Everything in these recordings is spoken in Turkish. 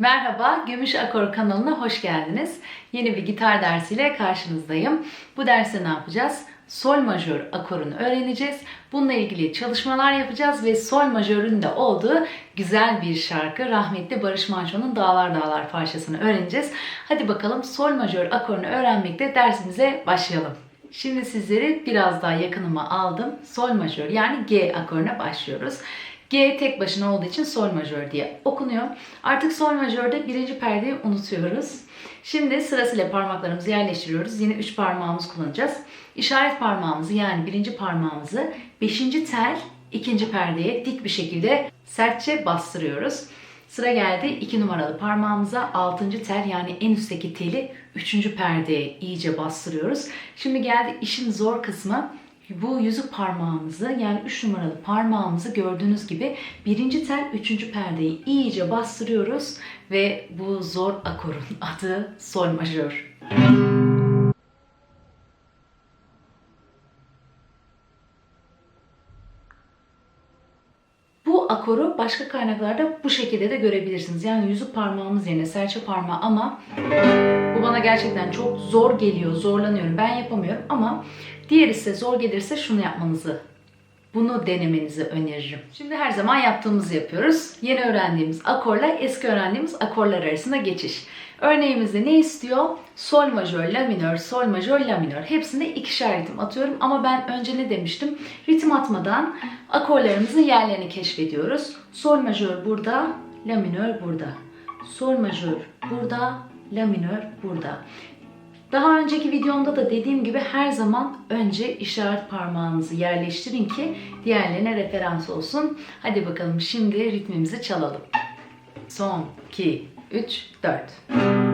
Merhaba, Gümüş Akor kanalına hoş geldiniz. Yeni bir gitar dersiyle karşınızdayım. Bu derste ne yapacağız? Sol majör akorunu öğreneceğiz. Bununla ilgili çalışmalar yapacağız ve sol majörün de olduğu güzel bir şarkı rahmetli Barış Manço'nun Dağlar Dağlar parçasını öğreneceğiz. Hadi bakalım sol majör akorunu öğrenmekte dersimize başlayalım. Şimdi sizleri biraz daha yakınıma aldım. Sol majör yani G akoruna başlıyoruz. G tek başına olduğu için sol majör diye okunuyor. Artık sol majörde birinci perdeyi unutuyoruz. Şimdi sırasıyla parmaklarımızı yerleştiriyoruz. Yine üç parmağımız kullanacağız. İşaret parmağımızı yani birinci parmağımızı beşinci tel ikinci perdeye dik bir şekilde sertçe bastırıyoruz. Sıra geldi 2 numaralı parmağımıza 6. tel yani en üstteki teli 3. perdeye iyice bastırıyoruz. Şimdi geldi işin zor kısmı. Bu yüzük parmağımızı yani 3 numaralı parmağımızı gördüğünüz gibi birinci tel 3. perdeyi iyice bastırıyoruz ve bu zor akorun adı sol majör. Bu akoru başka kaynaklarda bu şekilde de görebilirsiniz. Yani yüzük parmağımız yerine serçe parmağı ama bana gerçekten çok zor geliyor, zorlanıyorum. Ben yapamıyorum ama diğer ise zor gelirse şunu yapmanızı, bunu denemenizi öneririm. Şimdi her zaman yaptığımızı yapıyoruz. Yeni öğrendiğimiz akorla eski öğrendiğimiz akorlar arasında geçiş. Örneğimizde ne istiyor? Sol majör, la minör, sol majör, la minör. Hepsinde ikişer ritim atıyorum ama ben önce ne demiştim? Ritim atmadan akorlarımızın yerlerini keşfediyoruz. Sol majör burada, la minör burada. Sol majör burada, la minör burada. Daha önceki videomda da dediğim gibi her zaman önce işaret parmağınızı yerleştirin ki diğerlerine referans olsun. Hadi bakalım şimdi ritmimizi çalalım. Son 2, 3, 4.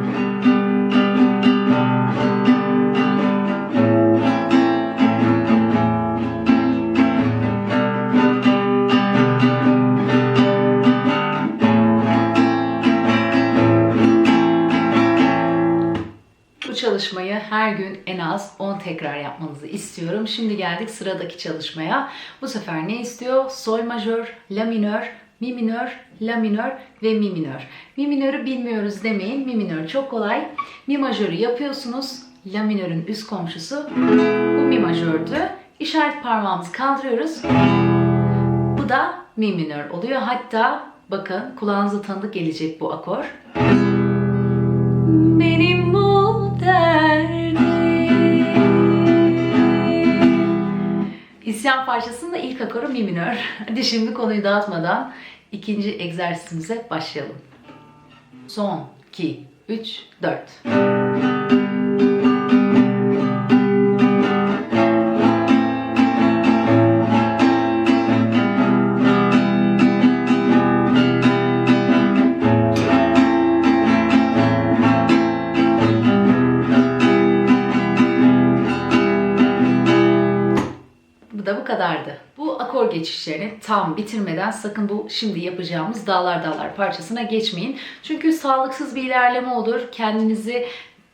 her gün en az 10 tekrar yapmanızı istiyorum. Şimdi geldik sıradaki çalışmaya. Bu sefer ne istiyor? Sol majör, la minör, mi minör, la minör ve mi minör. Mi minörü bilmiyoruz demeyin. Mi minör çok kolay. Mi majörü yapıyorsunuz. La minörün üst komşusu. Bu mi majördü. İşaret parmağımızı kaldırıyoruz. Bu da mi minör oluyor. Hatta bakın kulağınıza tanıdık gelecek bu akor. İsyan parçasının da ilk akoru mi minör. Hadi şimdi konuyu dağıtmadan ikinci egzersizimize başlayalım. Son 2, 3, 4. geçişlerini tam bitirmeden sakın bu şimdi yapacağımız dağlar dağlar parçasına geçmeyin. Çünkü sağlıksız bir ilerleme olur. Kendinizi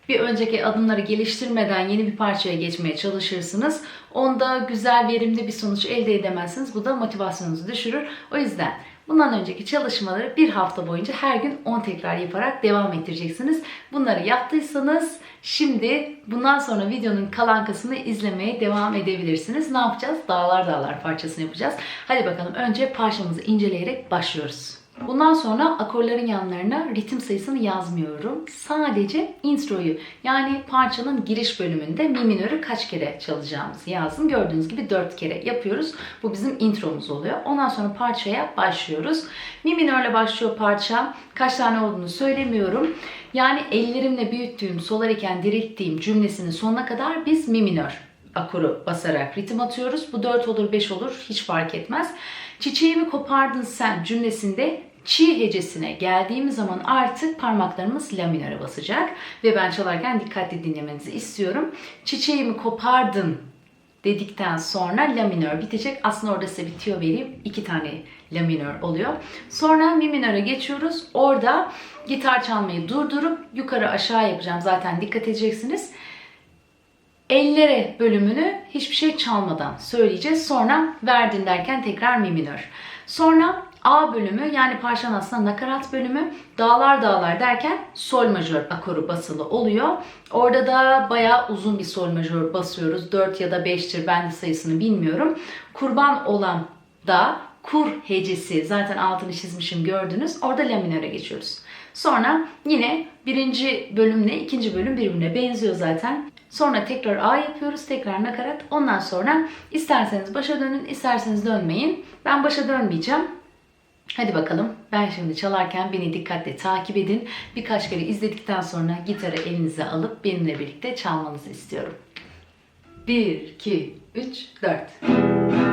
bir önceki adımları geliştirmeden yeni bir parçaya geçmeye çalışırsınız. Onda güzel, verimli bir sonuç elde edemezsiniz. Bu da motivasyonunuzu düşürür. O yüzden Bundan önceki çalışmaları bir hafta boyunca her gün 10 tekrar yaparak devam ettireceksiniz. Bunları yaptıysanız şimdi bundan sonra videonun kalan kısmını izlemeye devam edebilirsiniz. Ne yapacağız? Dağlar dağlar parçasını yapacağız. Hadi bakalım önce parçamızı inceleyerek başlıyoruz. Bundan sonra akorların yanlarına ritim sayısını yazmıyorum. Sadece introyu yani parçanın giriş bölümünde mi minörü kaç kere çalacağımızı yazdım. Gördüğünüz gibi 4 kere yapıyoruz. Bu bizim intromuz oluyor. Ondan sonra parçaya başlıyoruz. Mi minörle başlıyor parça. Kaç tane olduğunu söylemiyorum. Yani ellerimle büyüttüğüm, solar iken dirilttiğim cümlesinin sonuna kadar biz mi minör akoru basarak ritim atıyoruz. Bu 4 olur 5 olur hiç fark etmez. Çiçeğimi kopardın sen cümlesinde çi hecesine geldiğimiz zaman artık parmaklarımız la basacak. Ve ben çalarken dikkatli dinlemenizi istiyorum. Çiçeğimi kopardın dedikten sonra la minör bitecek. Aslında orada size bitiyor vereyim. iki tane la minör oluyor. Sonra mi minöre geçiyoruz. Orada gitar çalmayı durdurup yukarı aşağı yapacağım. Zaten dikkat edeceksiniz. Ellere bölümünü hiçbir şey çalmadan söyleyeceğiz. Sonra verdin derken tekrar mi minör. Sonra A bölümü yani parçanın aslında nakarat bölümü dağlar dağlar derken sol majör akoru basılı oluyor. Orada da bayağı uzun bir sol majör basıyoruz. 4 ya da 5'tir ben de sayısını bilmiyorum. Kurban olan da kur hecesi zaten altını çizmişim gördünüz. Orada la geçiyoruz. Sonra yine birinci bölümle ikinci bölüm birbirine benziyor zaten. Sonra tekrar A yapıyoruz, tekrar nakarat. Ondan sonra isterseniz başa dönün, isterseniz dönmeyin. Ben başa dönmeyeceğim. Hadi bakalım. Ben şimdi çalarken beni dikkatle takip edin. Birkaç kere izledikten sonra gitarı elinize alıp benimle birlikte çalmanızı istiyorum. 1, 2, 3, 4.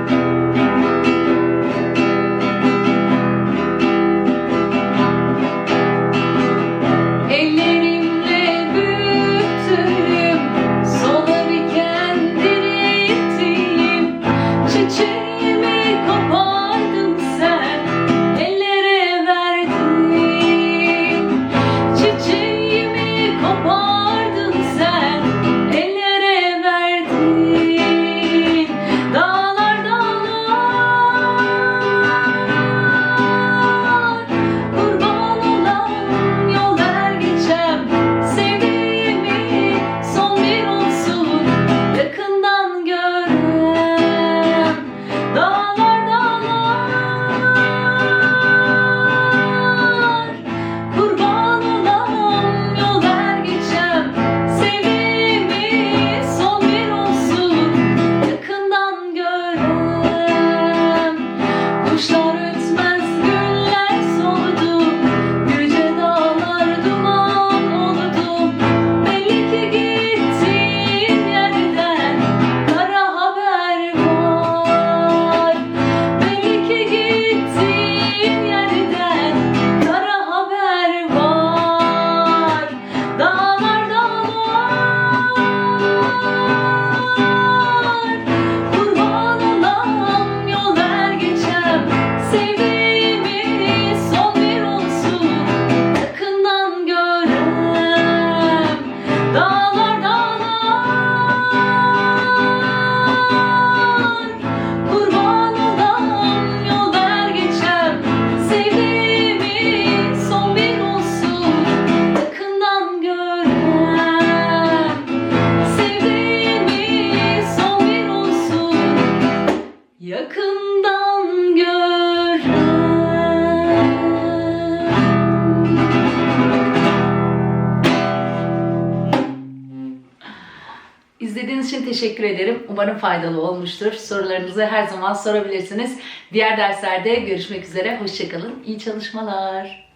İzlediğiniz için teşekkür ederim. Umarım faydalı olmuştur. Sorularınızı her zaman sorabilirsiniz. Diğer derslerde görüşmek üzere. Hoşçakalın. İyi çalışmalar.